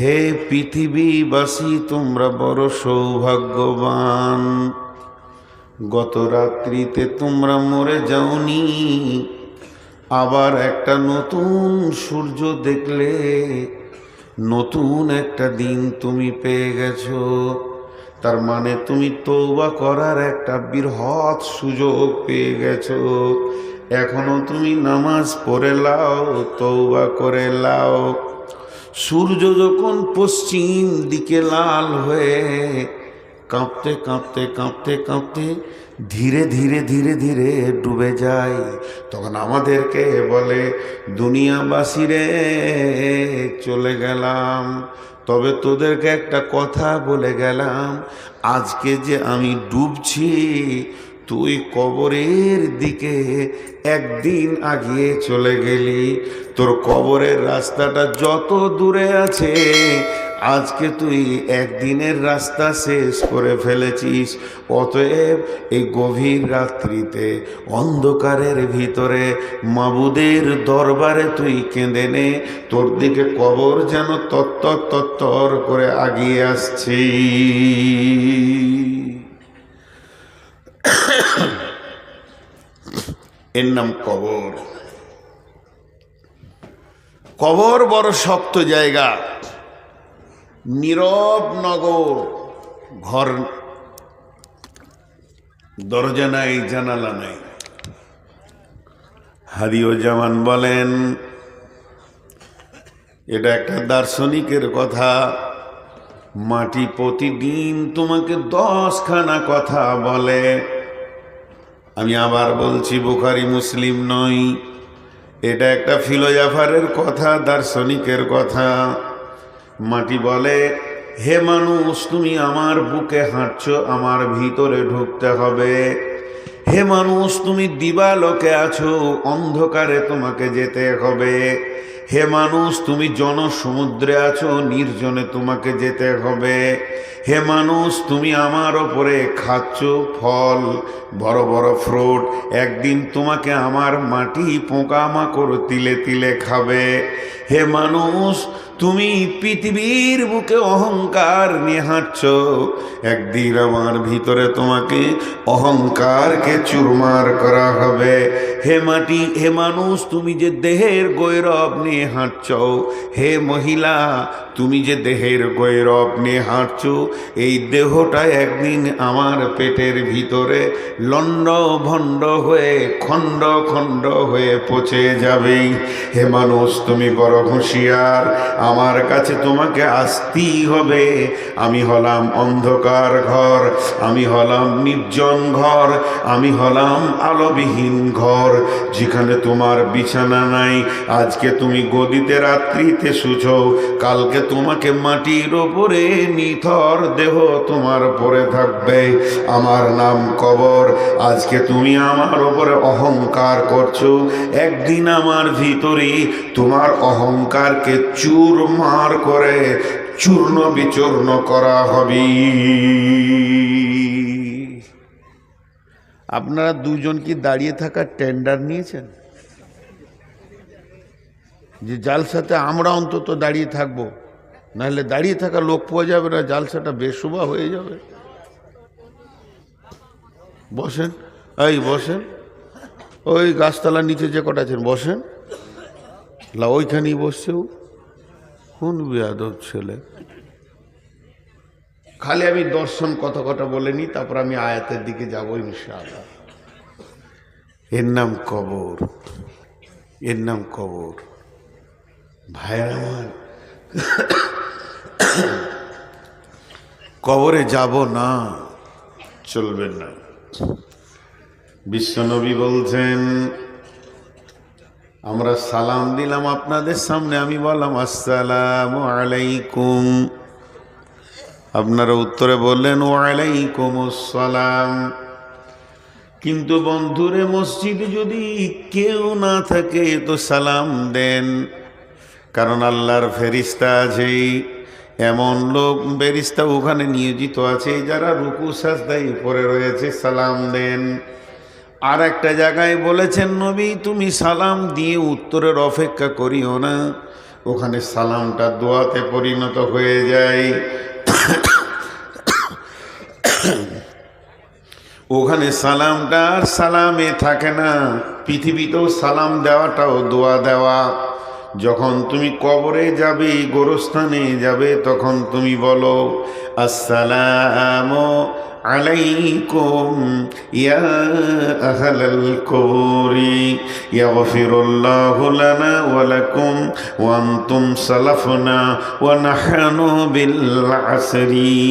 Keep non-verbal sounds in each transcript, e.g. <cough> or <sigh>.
হে পৃথিবীবাসী, তোমরা বড় সৌভাগ্যবান। গত রাত্রিতে তোমরা মরে যাওনি, আবার একটা নতুন সূর্য দেখলে, নতুন একটা দিন তুমি পেয়ে গেছো। তার মানে তুমি তৌবা করার একটা বৃহৎ সুযোগ পেয়ে গেছো। এখনও তুমি নামাজ পড়ে লাও তৌবা করে লাও। সূর্য যখন পশ্চিম দিকে লাল হয়ে কাঁপতে কাঁপতে কাঁপতে কাঁপতে ধীরে ধীরে ধীরে ধীরে ডুবে যায়, তখন আমাদেরকে বলে, দুনিয়াবাসী রে, চলে গেলাম। তবে তোদেরকে একটা কথা বলে গেলাম। আজকে যে আমি ডুবছি তুই কবরের দিকে একদিন আগিয়ে চলে গেলি। তোর কবরের রাস্তাটা যত দূরে আছে, আজকে তুই একদিনের রাস্তা শেষ করে ফেলেছিস। অতএব এই গভীর রাত্রিতে, অন্ধকারের ভিতরে, মাবুদের দরবারে তুই কেঁদে নে। তোর দিকে কবর যেন তত্তর তত্তর করে আগিয়ে আসছি। এর নাম কবর। কবর বড় শক্ত জায়গা। নীরব নগর ঘর। দরজা নাই, জানালা নাই। হারিও জামান বলেন, এটা একটা দার্শনিকের কথা। মাটি প্রতিদিন তোমাকে দশখানা কথা বলে। আমি আবার বলছি, বুখারি, মুসলিম নই এটা একটা ফিলোজাফারের কথা, দার্শনিকের কথা। মাটি বলে, হে মানুষ, তুমি আমার বুকে হাঁটছ, আমার ভিতরে ঢুকতে হবে। হে মানুষ, তুমি দিবালোকে আছো, অন্ধকারে তোমাকে যেতে হবে। হে মানুষ, তুমি জনসমুদ্রে আছো, নির্জনে তোমাকে যেতে হবে। হে মানুষ, তুমি আমার ওপরে খাচ্ছ ফল, বড় বড় ফ্রুট, একদিন তোমাকে আমার মাটি পোকামাকড় তিলে তিলে খাবে। হে মানুষ তুমি পৃথিবীর বুকে অহংকার নিয়ে হাঁটছ। একদিন আমার ভিতরে তোমাকে অহংকারকে চুরমার করা হবে। হে মাটি, হে মানুষ, তুমি যে দেহের গৈরব নিয়ে হাঁটছ। হে মহিলা, তুমি যে দেহের গৈরব নিয়ে হাঁটছ। এই দেহটা একদিন আমার পেটের ভিতরে লণ্ড ভণ্ড হয়ে, খণ্ড খণ্ড হয়ে পচে যাবে হে মানুষ, তুমি বড় হুঁশিয়ার। আমার কাছে তোমাকে আসতেই হবে। আমি হলাম অন্ধকার ঘর, আমি হলাম নির্জন ঘর, আমি হলাম আলোবিহীন ঘর, যেখানে তোমার বিছানা নাই। আজকে তুমি গদিতে রাত্রিতে শুছো, কালকে তোমাকে মাটির ওপরে নিথর দেহ তোমার পরে থাকবে। আমার নাম কবর, আজকে তুমি আমার ওপরে অহংকার করছ। একদিন আমার ভিতরে তোমার অহংকারকে চুরমার করে, চূর্ণ বিচূর্ণ করা হবে। আপনারা দুজন কি দাঁড়িয়ে থাকার টেন্ডার নিয়েছেন? যে জালসাতে আমরা অন্তত দাঁড়িয়ে থাকব, নাহলে দাঁড়িয়ে থাকা লোক পাওয়া যাবে না জালসাটা বেশুবা হয়ে যাবে। বসেন, এই বসেন, ওই গাছতলার নিচে যে কটা আছেন, বসেন। লা ওইখানেই বসছেও কোন বেয়াদব ছেলে। খালি আমি দর্শন কত কথা বলে নিই তারপর আমি আয়াতের দিকে যাব ইনশাআল্লাহ। এর নাম কবর। এর নাম কবর। ভাইরা আমার কবরে যাব না। চলবে না। বিশ্বনবী বলছেন আমরা সালাম দিলাম আপনাদের সামনে, আমি বললাম, আসসালাম আলাইকুম। আপনারা উত্তরে বললেন ও ওয়ালাইকুম আসসালাম কিন্তু বন্ধুরে, মসজিদে যদি কেউ না থাকে, তো সালাম দেন। কারণ আল্লাহর ফেরিস্তা আছেই। এমন লোক, বেরিস্তা ওখানে নিয়োজিত আছে, যারা রুকু সাজদাই পরে রয়েছে, সালাম দেন। আর একটা জায়গায় বলেছেন নবী, তুমি সালাম দিয়ে উত্তরের অপেক্ষা করিও না। ওখানে সালামটা দোয়াতে পরিণত হয়ে যায়। ওখানে সালামটা আর সালামে থাকে না। পৃথিবীতেও সালাম দেওয়াটাও দোয়া দেওয়া। যখন তুমি কবরে যাবে, গোরস্থানে যাবে, তখন তুমি বলো, আসসালাম আলাইকুম ইয়া আহলাল কবরি ইয়াগফিরুল্লাহু লানা ওয়া লাকুম ওয়া আনতুম সালাফুনা ওয়া নাহনু বিল আসরি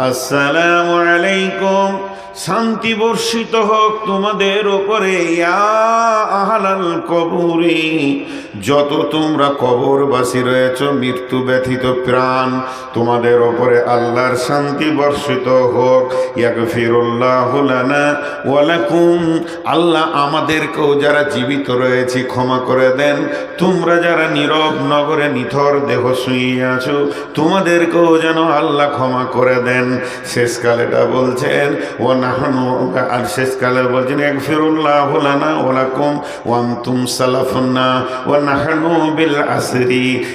আসসালামু আলাইকুম শান্তি বর্ষিত হোক তোমাদের ওপরে আহালাল কবুরি। যত তোমরা কবরবাসী রয়েছ, মৃত্যু ব্যথিত প্রাণ, তোমাদের ওপরে আল্লাহর শান্তি বর্ষিত হোক। ইয়াগফিরুল্লাহ লানা ওয়ালাকুম আল্লাহ আমাদেরকেও যারা জীবিত রয়েছে, ক্ষমা করে দেন। তোমরা যারা নীরব নগরে নিথর দেহ শুয়ে আছো, তোমাদেরকেও যেন আল্লাহ ক্ষমা করে দেন। শেষকালেটা বলছেন ও নাহানু বলছেন এক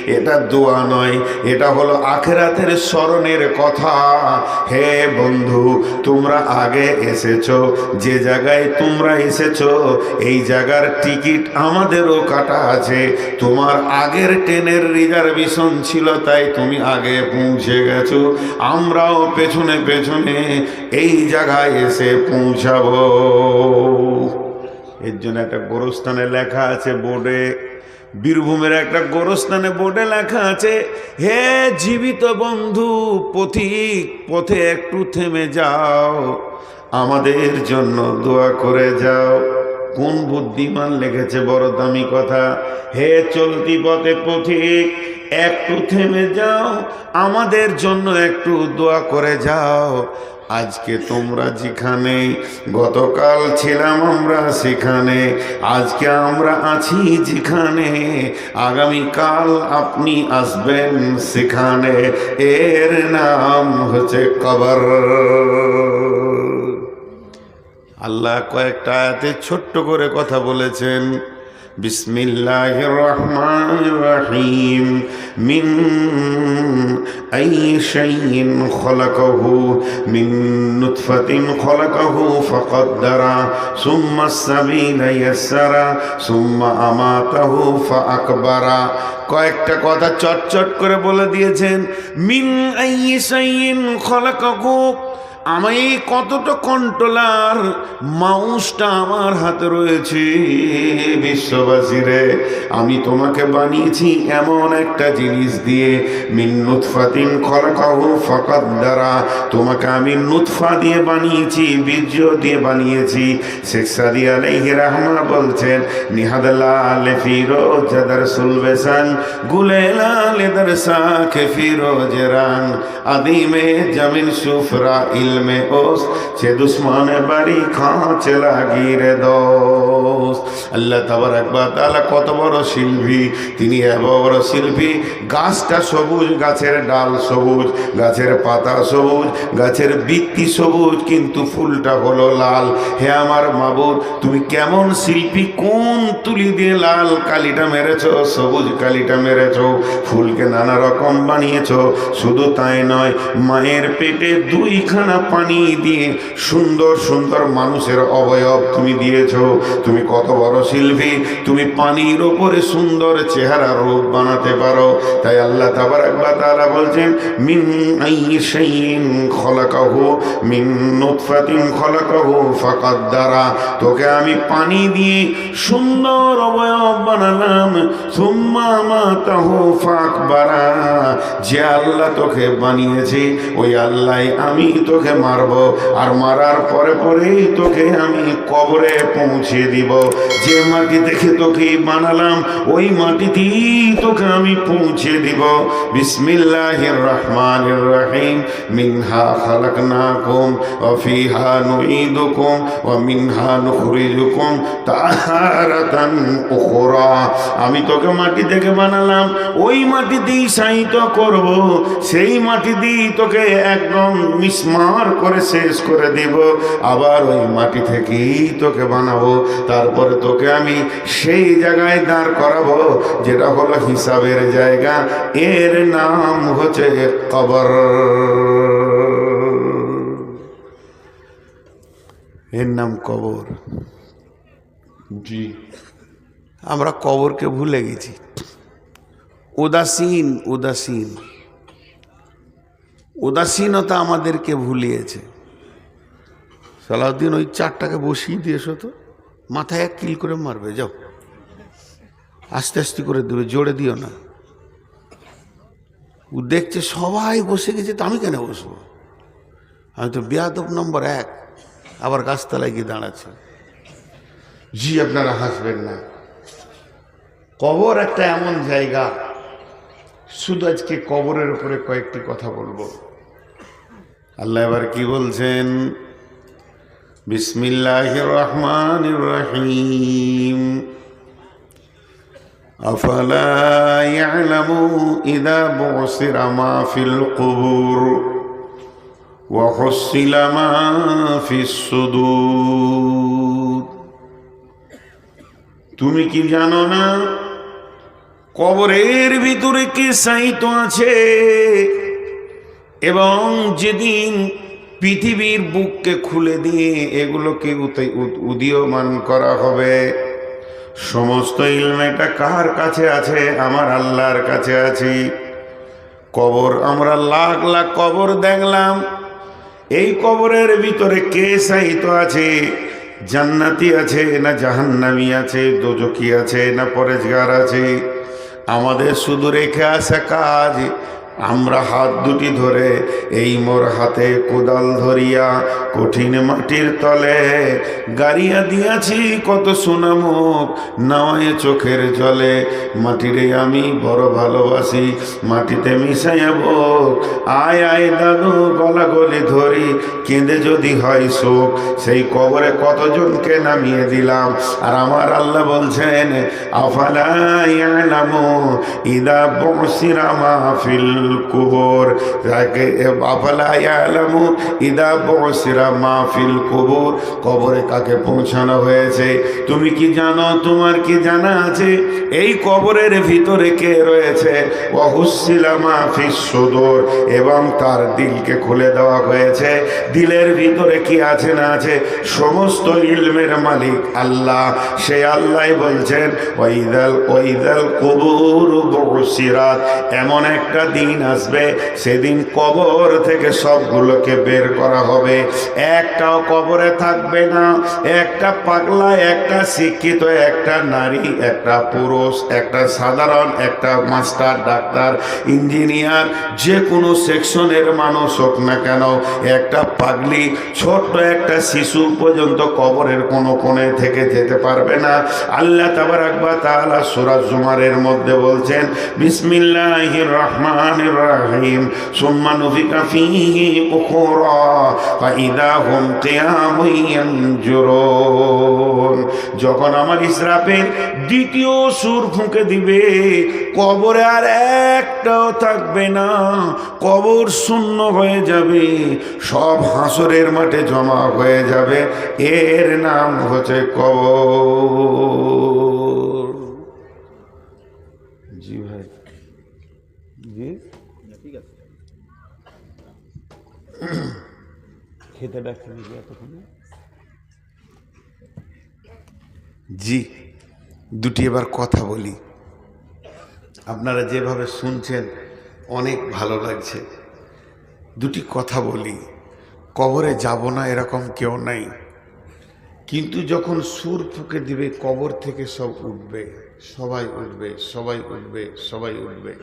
এটা দোয়া নয়, এটা হলো আখেরাতের স্মরণের কথা। হে বন্ধু, তোমরা আগে এসেছ, যে জায়গায় তোমরা এসেছ, এই জায়গার টিকিট আমাদেরও কাটা আছে। তোমার আগের ট্রেনের রিজার্ভেশন ছিল, তাই তুমি আগে পৌঁছে গেছো। আমরাও পেছনে পেছনে এই জায়গায় এসে পৌঁছাবো। এর জন্য একটা গোরস্থানে লেখা আছে বোর্ডে, বীরভূমের একটা গোরস্থানে বোর্ডে লেখা আছে, হে জীবিত বন্ধু, পথিক, পথে একটু থেমে যাও, আমাদের জন্য দোয়া করে যাও। কোন বুদ্ধিমান লিখেছে বড় দামি কথা, হে চলতি পথে পথিক, একটু থেমে যাও, আমাদের জন্য একটু দোয়া করে যাও। আজকে তোমরা যেখানে, গতকাল ছিলাম আমরা সেখানে, আজকে আমরা আছি যেখানে, আগামীকাল আপনি আসবেন সেখানে, এর নাম হচ্ছে কবর। আল্লাহ কয়েকটা আয়াতে ছোট্ট করে কথা বলেছেন। বিসমিল্লাহ রহমান রহিম মিন আই শাইইন খলাকাহু, মিন নুতফাতিন খলাকাহু ফাকাদ্দারা, সুম্মা সাবিলা ইয়াসসারা সুম্মা আমাতাহু ফাআকবারা। কয়েকটা কথা চটচট করে বলে দিয়েছেন। মিন আই শাইইন খলাকাহু আমি কতটা কন্ট্রোলার মাউসটা আমার হাতে রয়েছে, বিশ্ববাসী রে। আমি তোমাকে বানিয়েছি এমন একটা জিনিস দিয়ে। মিন নুৎফাতিন খলাকাহু ফকাত দ্বারা তোমাকে আমি নুৎফা দিয়ে বানিয়েছি, বীর্য দিয়ে বানিয়েছি। শেখ সাদি আলাইহি রাহমা বলছেন নিহাদাল্লাহ আলে ফিরোজ জাদার সুলবেসান গুলেলা লেদার সাখে ফিরোজ রাং আদিমে জামিন সুফরা ইলমে ওস, সে দুশ্মনে বাড়ি খাঁচে লাগি রে দোস আল্লাহ তাবার একবার তাহলে কত বড় শিল্পী, তিনি এত বড় শিল্পী। গাছটা সবুজ, গাছের ডাল সবুজ, গাছের পাতা সবুজ, গাছের বৃত্তি সবুজ, কিন্তু ফুলটা হলো লাল। হে আমার মাবুদ, তুমি কেমন শিল্পী? কোন তুলি দিয়ে লাল কালিটা মেরেছ, সবুজ কালিটা মেরেছ? ফুলকে নানা রকম বানিয়েছ, শুধু তাই নয়, মায়ের পেটে দুইখানা পানি দিয়ে সুন্দর সুন্দর মানুষের অবয়ব তুমি দিয়েছ। তুমি কত বড় শিল্পী, তুমি পানির ওপরে সুন্দর চেহারা রূপ বানাতে পারো। তাই আল্লাহ তাবার একবার তারা বলছেন, মিন মিন খলাকাহু ফাকাদ্দারা তোকে আমি পানি দিয়ে সুন্দর অবয়ব বানালাম। সুম্মা ফাকবারা। যে আল্লাহ তোকে বানিয়েছে, ওই আল্লাহ আমি তোকে মারব আর মারার পরে পরেই তোকে আমি কবরে পৌঁছে দিব। যে মাটি দেখে তোকে বানালাম, ওই মাটিতেই তোকে আমি পৌঁছে দিব। বিসমিল্লাহির রহমানির রহিম। মিনহা খালাকনাকুম ওয়া ফিহা নুঈদুকুম ওয়া মিনহা নুখরিজুকুম তাহারাতান উখরা। আমি তোকে মাটি থেকে বানালাম, ওই মাটিতেই সাহিত্য করব। সেই মাটি দিয়ে তোকে একদম মিসমার চুরমার করে শেষ করে দিব। আবার ওই মাটি থেকেই তোকে বানাবো। তারপরে তোকে আমি সেই জায়গায় দাঁড় করাবো যেটা হলো হিসাবের জায়গা। এর নাম হচ্ছে কবর। এর নাম কবর। জি। আমরা কবরকে ভুলে গেছি। উদাসীন উদাসীন। উদাসীনতা আমাদেরকে ভুলিয়েছে। সালাউদ্দিন, ওই চারটাকে বসিয়ে দিয়েছ তো? মাথায় এক কিল করে মারবে, যাও। আস্তে আস্তে করে দেবে জোরে দিও না। ও দেখছে সবাই বসে গেছে, তো আমি কেন বসবো? আমি তো বেয়াদব নম্বর এক, আবার গাছতলায় গিয়ে দাঁড়াচ্ছে। জি, আপনারা হাসবেন না। কবর একটা এমন জায়গা শুধু আজকে কবরের উপরে কয়েকটি কথা বলবো আল্লাহ এবার কি বলছেন বিসমিল্লাহ রহমান রহিম أفلا يعلم إذا بعثر ما في القبور وحصل ما في الصدور তুমি কি জানো না কবরের ভিতরে কে সাহিত্য আছে? এবং যেদিন পৃথিবীর বুককে খুলে দিয়ে এগুলোকে উদীয়মান করা হবে, সমস্ত ইলমেটা কার কাছে আছে? আমার আল্লাহর কাছে আছি। কবর, আমরা লাখ লাখ কবর দেখলাম। এই কবরের ভিতরে কে সাহিত্য আছে? জান্নাতি আছে না জাহান্নামি আছে? দোজকি আছে না পরেজগার আছে? আমাদের শুধু রেখে আসা কাজ আমরা হাত দুটি ধরে এই মোর হাতে কোদাল ধরিয়া কঠিন মাটির তলে গাড়িয়া দিয়াছি, কত সুনামুখ নাওয়ায় চোখের জলে। মাটিরে আমি বড় ভালোবাসি, মাটিতে মিশাইয়াব আয় আয় দাদু, গলা গলি ধরি, কেঁদে যদি হয় শোক। সেই কবরে কতজনকে নামিয়ে দিলাম। আর আমার আল্লাহ বলছেন, আফালা ইদা বসিরা মাহফিল। কুবর যাকে আফালা মাহফিল কুবর। কবরে কাকে পৌঁছানো হয়েছে? তুমি কি জানো? তোমার কি জানা আছে? এই কবরের ভিতরে কে রয়েছে? ওয়াহুসিলা মাহফিস সুদূর। এবং তার দিলকে খুলে দেওয়া হয়েছে। দিলের ভিতরে কি আছে না আছে? সমস্ত ইলমের মালিক আল্লাহ। সে আল্লাহ বলছেন ওইদাল ওইদাল কবুর বসিরাত। এমন একটা দিন আসবে? সেদিন কবর থেকে সবগুলোকে বের করা হবে। একটাও কবরে থাকবে না। একটা পাগলা, একটা শিক্ষিত, একটা নারী, একটা পুরুষ, একটা সাধারণ, একটা মাস্টার, ডাক্তার, ইঞ্জিনিয়ার, যে কোনো সেকশনের মানুষ হোক না কেন, একটা পাগলি, ছোট্ট একটা শিশু পর্যন্ত কবরের কোনো কোণে থেকে যেতে পারবে না। আল্লাহ তাবার আকবা তাআলা সূরা জুমারের মধ্যে বলছেন, বিসমিল্লাহির রহমানির রহিম সুম্মা নুফিকা ফীহি উখরা ফাইদা হুম কিয়ামুন ইয়ানজুরুন যখন আমার ইসরাফিল দ্বিতীয় সুর ফুঁকে দিবে, কবরে আর একটাও থাকবে না, কবর শূন্য হয়ে যাবে, সব হাসরের মাঠে জমা হয়ে যাবে। এর নাম হচ্ছে কবর জি ভাই জি খেতে ডাকছেন কি এতক্ষণে। জি, দুটি এবার কথা বলি। আপনারা যেভাবে শুনছেন, অনেক ভালো লাগছে। দুটি কথা বলি। কবরে যাব না এরকম কেউ নাই। কিন্তু যখন সুর ফুকে দিবে, কবর থেকে সব উঠবে। সবাই উঠবে সবাই উঠবে সবাই উঠবে।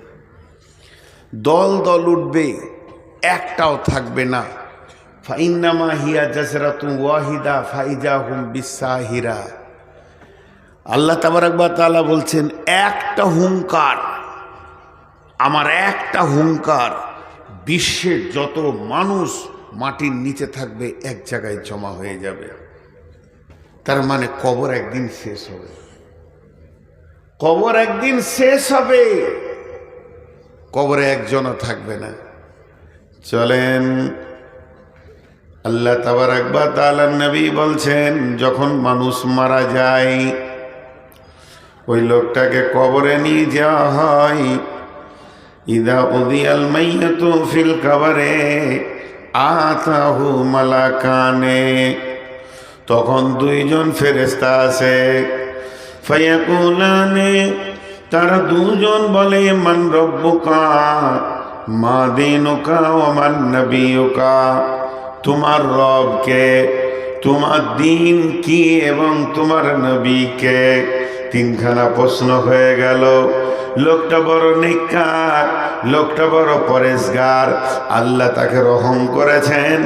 দল দল উঠবে, একটাও থাকবে না। ফাইন্নামা হিয়া জাসরাতুম ওয়াহিদা ফাইজা হুম বিসাহিরা। আল্লাহ তাবারাকবা তাআলা বলছেন, একটা হুঙ্কার আমার একটা হুঙ্কার বিশ্বের যত মানুষ মাটির নিচে থাকবে এক জায়গায় জমা হয়ে যাবে। তার মানে কবর একদিন শেষ হবে। কবর একদিন শেষ হবে। কবরে একজনও থাকবে না। চলেন আল্লাহ তাবার একবার তালার নবী বলছেন, যখন মানুষ মারা যায়, ওই লোকটাকে কবরে নিয়ে যাওয়া হয়। ইদা উদিয়াল মাইয়াতু ফিল কবরে, আতাহু মালাকানে। তখন দুইজন ফেরেস্তা আছে। ফায়াকুলানে, তারা দুজন বলে, মান রব্বুকা, মা দিনুকা ও মান নবীকা তোমার রবকে, তোমার দিন কি এবং তোমার নবীকে। তিনখানা প্রশ্ন হয়ে গেল। লোকটা বড় নিকার, লোকটা বড় পরেশগার। আল্লাহ তাকে রহম করেছেন,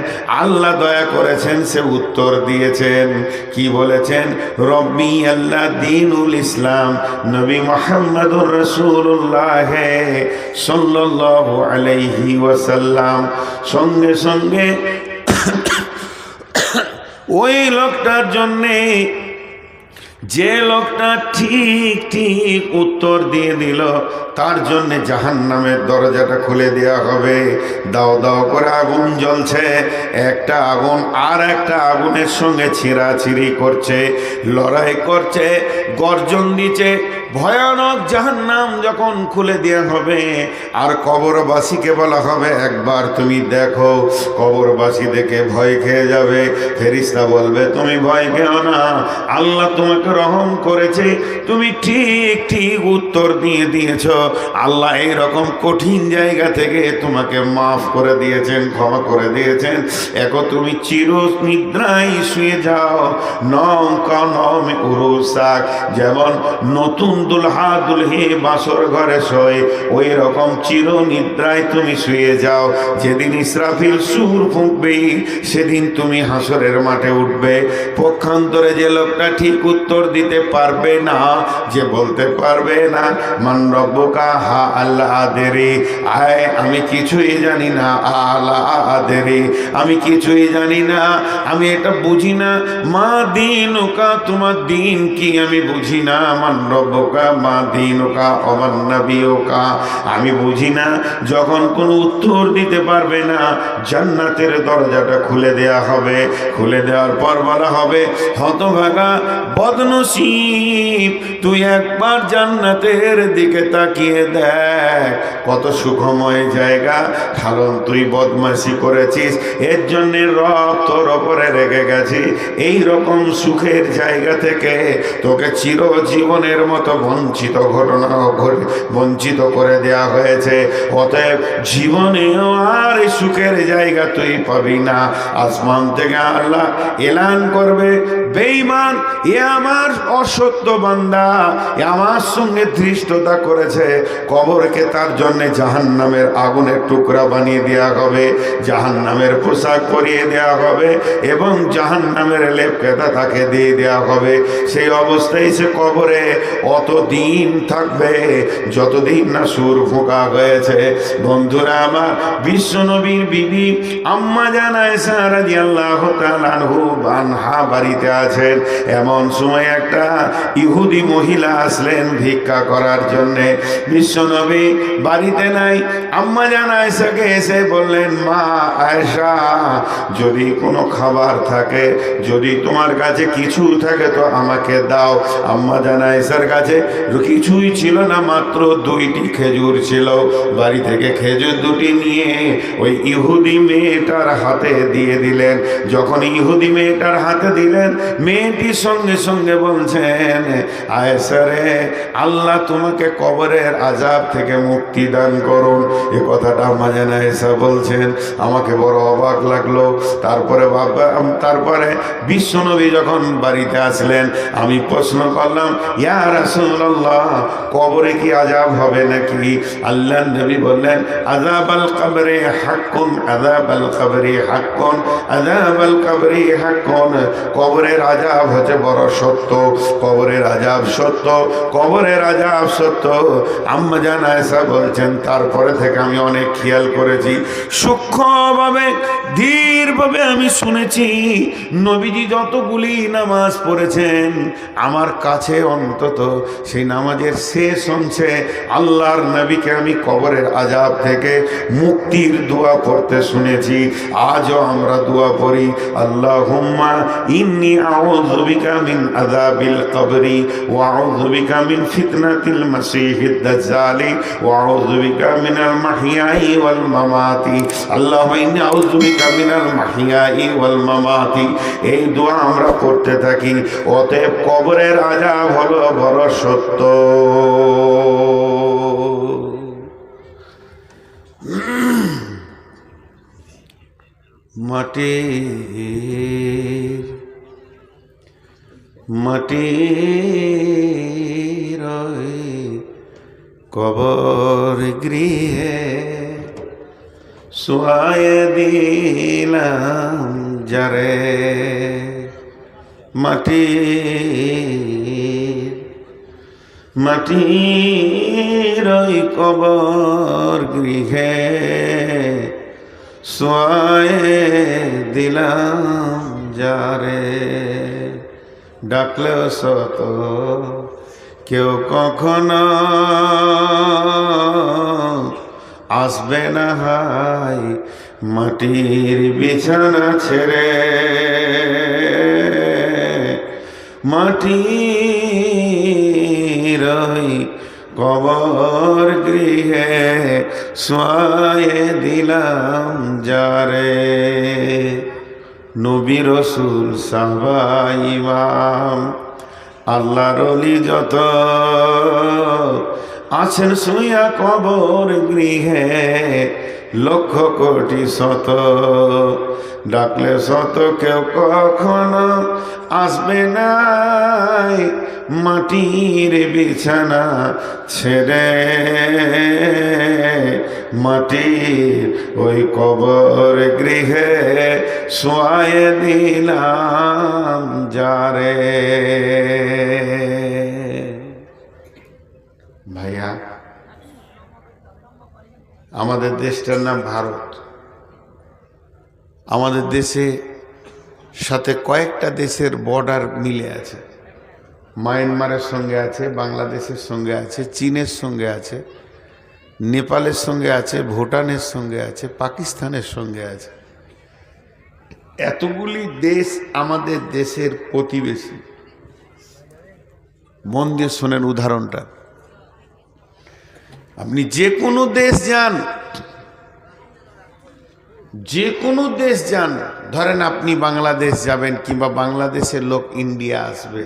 আল্লাহ দয়া করেছেন, সে উত্তর দিয়েছেন। কি বলেছেন? রব্বি আল্লাহ দিনুল ইসলাম, নবী মোহাম্মদুর রসুল্লাহ সাল্লাল্লাহু আলাইহি ওয়াসাল্লাম। সঙ্গে সঙ্গে ওই লোকটার জন্যে যে লোকটা ঠিক ঠিক উত্তর দিয়ে দিল, তার জন্যে জাহান নামের দরজাটা খুলে দেওয়া হবে। দাও দাও করে আগুন জ্বলছে। একটা আগুন আর একটা আগুনের সঙ্গে ছিঁড়াছিঁড়ি করছে, লড়াই করছে, গর্জন দিচ্ছে ভয়ানক জাহান্নাম যখন খুলে দেওয়া হবে, আর কবরবাসীকে বলা হবে, একবার তুমি দেখো, কবরবাসী দেখে ভয় খেয়ে যাবে। ফেরিস্তা বলবে, তুমি ভয় খেও না, আল্লাহ তোমাকে রহম করেছে, তুমি ঠিক ঠিক উত্তর দিয়ে দিয়েছ। আল্লাহ এই রকম কঠিন জায়গা থেকে তোমাকে মাফ করে দিয়েছেন, ক্ষমা করে দিয়েছেন। এখন তুমি চির নিদ্রায় শুয়ে যাও। নম কনম যেমন নতুন দুলহা দুলহি বাসর ঘরে শোয়। ওই রকম চির নিদ্রায় তুমি শুয়ে যাও। যেদিন ইসরাফিল সুর ফুঁকবে, সেদিন তুমি হাসরের মাঠে উঠবে। পক্ষান্তরে যে লোকটা ঠিক উত্তর দিতে পারবে না, যে বলতে পারবে না, মান হা আল্লাহ আদেরে আয়, আমি কিছুই জানি না আল্লাহ আদেরে আমি কিছুই জানি না, আমি এটা বুঝি না। মা দিন ওকা তোমার দিন কি আমি বুঝি না, মান মা দিন ওকা অমান নবী ওকা আমি বুঝি না, যখন কোনো উত্তর দিতে পারবে না, জান্নাতের দরজাটা খুলে দেয়া হবে। খুলে দেওয়ার পর বলা হবে, হতভাগা, বদনসিব, তুই একবার জান্নাতের দিকে তাকিয়ে দেখ কত সুখময় জায়গা। কারণ তুই বদমাশি করেছিস, এর জন্য রব তোর ওপরে রেগে গেছি। এই রকম সুখের জায়গা থেকে তোকে চিরজীবনের মতো বঞ্চিত ঘটনা ঘটে, বঞ্চিত করে দেয়া হয়েছে। অতএব জীবনেও আর সুখের জায়গা তুই পাবি না। আসমান থেকে আল্লাহ এলান করবে, বেঈমান, এ আমার অসত্য বান্দা, এ আমার সঙ্গে ধৃষ্টতা করেছে। কবরকে তার জন্যে জাহান নামের আগুনের টুকরা বানিয়ে দেওয়া হবে জাহান নামের পোশাক পরিয়ে দেওয়া হবে এবং জাহান নামের লেপকেতা তাকে দিয়ে দেওয়া হবে। সেই অবস্থায় সে কবরে অত দিন থাকবে, যতদিন না সুর ফোঁকা হয়েছে। বন্ধুরা আমার বিশ্ব নবীর বিবি আম্মা জানায় সারাজি আল্লাহ বানহা বাড়িতে আছেন। এমন সময় একটা ইহুদি মহিলা আসলেন ভিক্ষা করার জন্যে। বিশ্বনবী বাড়িতে নাই। আম্মা জান আয়সাকে এসে বললেন, মা আয়সা যদি কোনো খাবার থাকে, যদি তোমার কাছে কিছু থাকে তো আমাকে দাও। আম্মা জান আয়সার কাছে কিছুই ছিল না, মাত্র দুইটি খেজুর ছিল। বাড়ি থেকে খেজুর দুটি নিয়ে ওই ইহুদি মেয়েটার হাতে দিয়ে দিলেন। যখন ইহুদি মেয়েটার হাতে দিলেন মেয়েটির সঙ্গে সঙ্গে বলছেন আয়েসারে আল্লাহ তোমাকে কবরের আজাব থেকে মুক্তি দান করুন। এ কথাটা মাঝে না এসা বলছেন। আমাকে বড় অবাক লাগল। তারপরে বাবা, তারপরে বিশ্বনবী যখন বাড়িতে আসলেন, আমি প্রশ্ন করলাম, ইয়া রাসূলুল্লাহ, কবরে কি আজাব হবে নাকি? আল্লাহ নবী বললেন আজাব আল কবরে হাক্কুন আজাব আল কবরে হাক্কুন আজাব আল কবরে হাক্কুন। কবরের আজাব হচ্ছে বড় সত্য, কবরের আজাব সত্য, কবরের আজাব সত্য। আম্মা বলছেন, তারপরে থেকে আমি অনেক খেয়াল করেছি, সূক্ষ্মভাবে, ধীরভাবে আমি শুনেছি, নবীজি যতগুলি নামাজ পড়েছেন, আমার কাছে অন্তত সেই নামাজের শেষ অংশে আল্লাহর নবীকে আমি কবরের আজাব থেকে মুক্তির দোয়া পড়তে শুনেছি। আজও আমরা দোয়া পড়ি আল্লাহ হুম্মা ইন্নি আউযু বিকা মিন আযাবিল কবরি ওয়া আউযু বিকা মিন ফিতনাতিল মাসিহিদ দাজ্জালি ওয়া আউযু বিকা মিনাল মাহইয়াই ওয়াল মামাতি। আল্লাহ ইন্নি আউযু বিকা মিনাল মাহইয়াই ওয়াল মামাতি। এই দোয়া আমরা পড়তে থাকি। অতএব কবরের আযাব হলো বড় সত্য। মাটির ওই কবর গৃহে সোয়ায় দিলাম যারে মাটির মাটির ওই কবর গৃহে সোয়ে দিলাম যারে। ডাকলেও শত কেউ কখনো আসবে না হাই মাটির বিছানা ছেড়ে। মাটির ওই কবর গৃহে সোয়ে দিলাম যারে। নবী রসুল সাহবা ইমাম, আল্লাহর অলি যত আছেন শুয়া কবর গৃহে, লক্ষ কোটি শত ডাকলে শত কেউ কখনো আসবে না মাটির বিছানা ছেড়ে। মাটির ওই কবর গৃহে শোয়ায় দিলাম যারে। ভাইয়া, আমাদের দেশটার নাম ভারত। আমাদের দেশে সাথে কয়েকটা দেশের বর্ডার মিলে আছে। মায়ানমারের সঙ্গে আছে বাংলাদেশের সঙ্গে আছে, চীনের সঙ্গে আছে, নেপালের সঙ্গে আছে, ভুটানের সঙ্গে আছে, পাকিস্তানের সঙ্গে আছে। এতগুলি দেশ আমাদের দেশের প্রতিবেশী। মন দিয়ে শোনেন উদাহরণটা। আপনি যে কোনো দেশ যান যে কোনো দেশ যান, ধরেন আপনি বাংলাদেশ যাবেন কিংবা বাংলাদেশের লোক ইন্ডিয়া আসবে,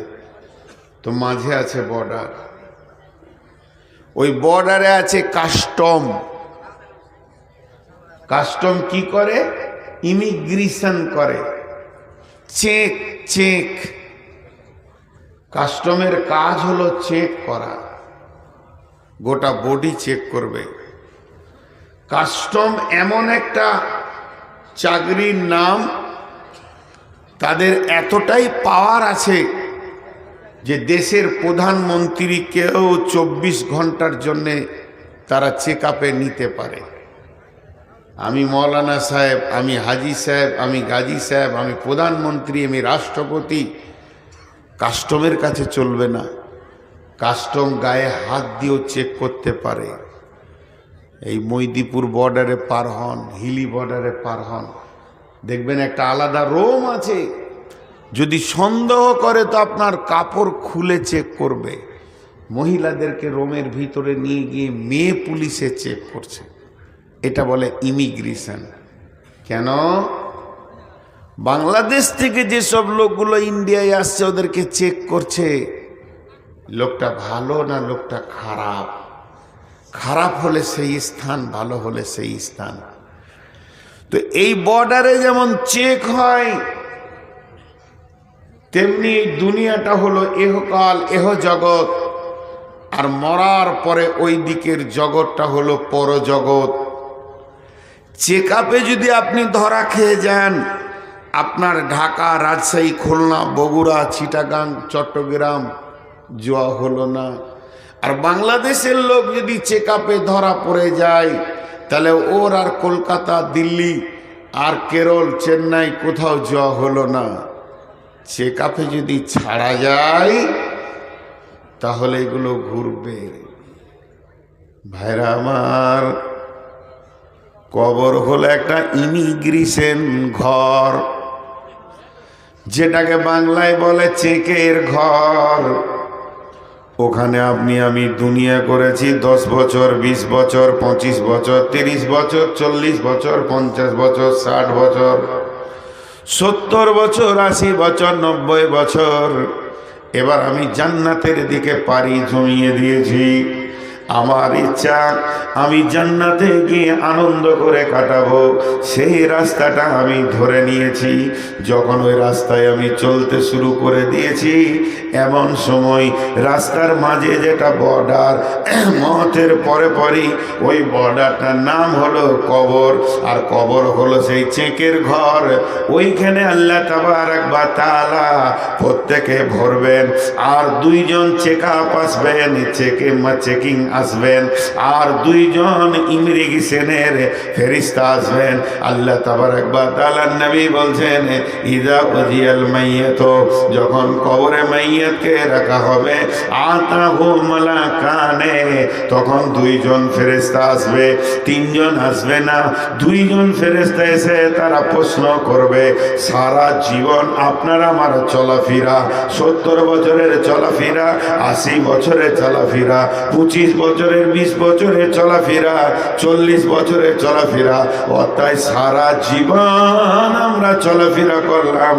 তো মাঝে আছে বর্ডার ওই বর্ডারে আছে কাস্টম কাস্টম কি করে? ইমিগ্রেশন করে। চেক চেক কাস্টমের কাজ হলো চেক করা। গোটা বডি চেক করবে। কাস্টম এমন একটা চাকরির নাম তাদের এতটাই পাওয়ার আছে যে দেশের প্রধানমন্ত্রীকেও চব্বিশ ঘণ্টার জন্যে তারা চেক নিতে পারে। আমি মৌলানা সাহেব, আমি হাজি সাহেব, আমি গাজী সাহেব, আমি প্রধানমন্ত্রী, আমি রাষ্ট্রপতি, কাস্টমের কাছে চলবে না। কাস্টম গায়ে হাত দিয়েও চেক করতে পারে। এই মৈদিপুর বর্ডারে পার হন, হিলি বর্ডারে পার হন। দেখবেন একটা আলাদা রোম আছে। যদি সন্দেহ করে তো আপনার কাপড় খুলে চেক করবে। মহিলাদেরকে রোমের ভিতরে নিয়ে গিয়ে মেয়ে পুলিশে চেক করছে। এটা বলে ইমিগ্রেশন কেন? বাংলাদেশ থেকে যেসব লোকগুলো ইন্ডিয়ায় আসছে, ওদেরকে চেক করছে। লোকটা ভালো না লোকটা খারাপ? খারাপ হলে সেই স্থান, ভালো হলে সেই স্থান। তো এই বর্ডারে যেমন চেক হয়, তেমনি দুনিয়াটা হলো এহকাল এহ জগৎ আর মরার পরে ওই দিকের জগৎটা হলো পরজগৎ। চেক আপে যদি আপনি ধরা খেয়ে যান, আপনার ঢাকা, রাজশাহী, খুলনা, বগুড়া, চিটাগাং, চট্টগ্রাম যাওয়া হলো না। আর বাংলাদেশের লোক যদি চেক ধরা পড়ে যায়, তাহলে ওর আর কলকাতা, দিল্লি আর কেরল, চেন্নাই কোথাও যাওয়া হলো না। চেক যদি ছাড়া যায়, তাহলে এগুলো ঘুরবে। ভাইরা আমার, কবর হলো একটা ইমিগ্রেশন ঘর, যেটাকে বাংলায় বলে চেকের ঘর। ওখানে আপনি, আমি দুনিয়া করেছি দশ বছর, বিশ বছর, পঁচিশ বছর, তিরিশ বছর, চল্লিশ বছর, পঞ্চাশ বছর, ষাট বছর, সত্তর বছর, আশি বছর, নব্বই বছর। এবার আমি জান্নাতের দিকে পাড়ি জমিয়ে দিয়েছি। আমার ইচ্ছা, আমি জান্নাতে গিয়ে আনন্দ করে কাটাবো। সেই রাস্তাটা আমি ধরে নিয়েছি। যখন ওই রাস্তায় আমি চলতে শুরু করে দিয়েছি এমন সময় রাস্তার মাঝে যেটা বর্ডার <clears throat> মতের পরে পরই ওই বর্ডারটার নাম হলো কবর, আর কবর হলো সেই চেকের ঘর। ওইখানে আল্লাহ তাবার একবার তালা প্রত্যেকে ভরবেন, আর দুইজন চেক আপ আসবেন, চেকে চেকিং আসবেন, আর দুইজন ইমিগ্রেশনের ফেরিস্তা আসবেন। আল্লাহ তাবার একবার তালার নবী বলছেন, ইদা উজিয়াল তো যখন কবরে মাইয়াতকে রাখা হবে। আতা হো মালা কানে তখন দুইজন ফেরেস্তা আসবে, তিনজন আসবে না। দুইজন ফেরেস্তা এসে তারা প্রশ্ন করবে, সারা জীবন আপনার আমার চলাফেরা, সত্তর বছরের চলাফেরা, আশি বছরের চলাফেরা, পঁচিশ বছরের, বিশ বছরের চলাফেরা, চল্লিশ বছরের চলাফেরা, অর্থাৎ সারা জীবন আমরা চলাফেরা করলাম।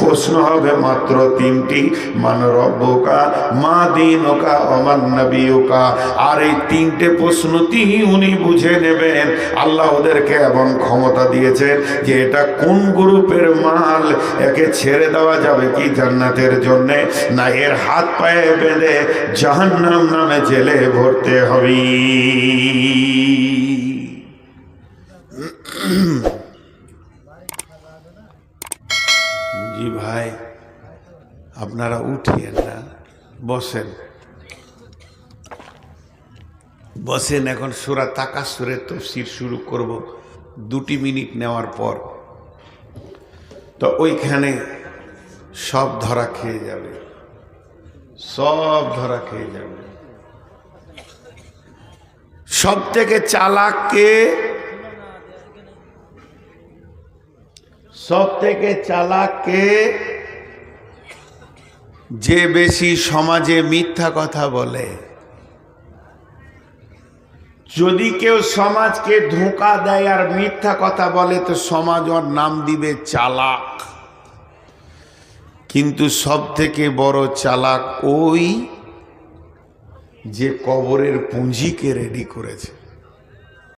প্রশ্ন হবে মাত্র তিনটি, মান রব্বকা, মা দিনকা অমান নবীকা আর এই তিনটে প্রশ্নটি উনি বুঝে নেবেন। আল্লাহ ওদেরকে এমন ক্ষমতা দিয়েছেন যে এটা কোন গ্রুপের মাল? একে ছেড়ে দেওয়া যাবে কি জান্নাতের জন্যে? না, এর হাত পায়ে বেঁধে জাহান্নাম নামে জেলে ভরতে হবে। জি ভাই। আপনারা উঠিয়েন না, বসেন। বসেন, এখন সুরা তাকা সুরে তফসির শুরু করব। দুটি মিনিট নেওয়ার পর। তো ওইখানে সব ধরা খেয়ে যাবে। সব ধরা খেয়ে যাবে। সব থেকে চালাককে সব থেকে চালাককে যে বেশি সমাজে মিথ্যা কথা বলে, যদি কেউ সমাজকে ধোঁকা দেয় আর মিথ্যা কথা বলে, তো সমাজ ওর নাম দিবে চালাক। কিন্তু সব থেকে বড় চালাক ওই যে কবরের পুঁজিকে রেডি করেছে।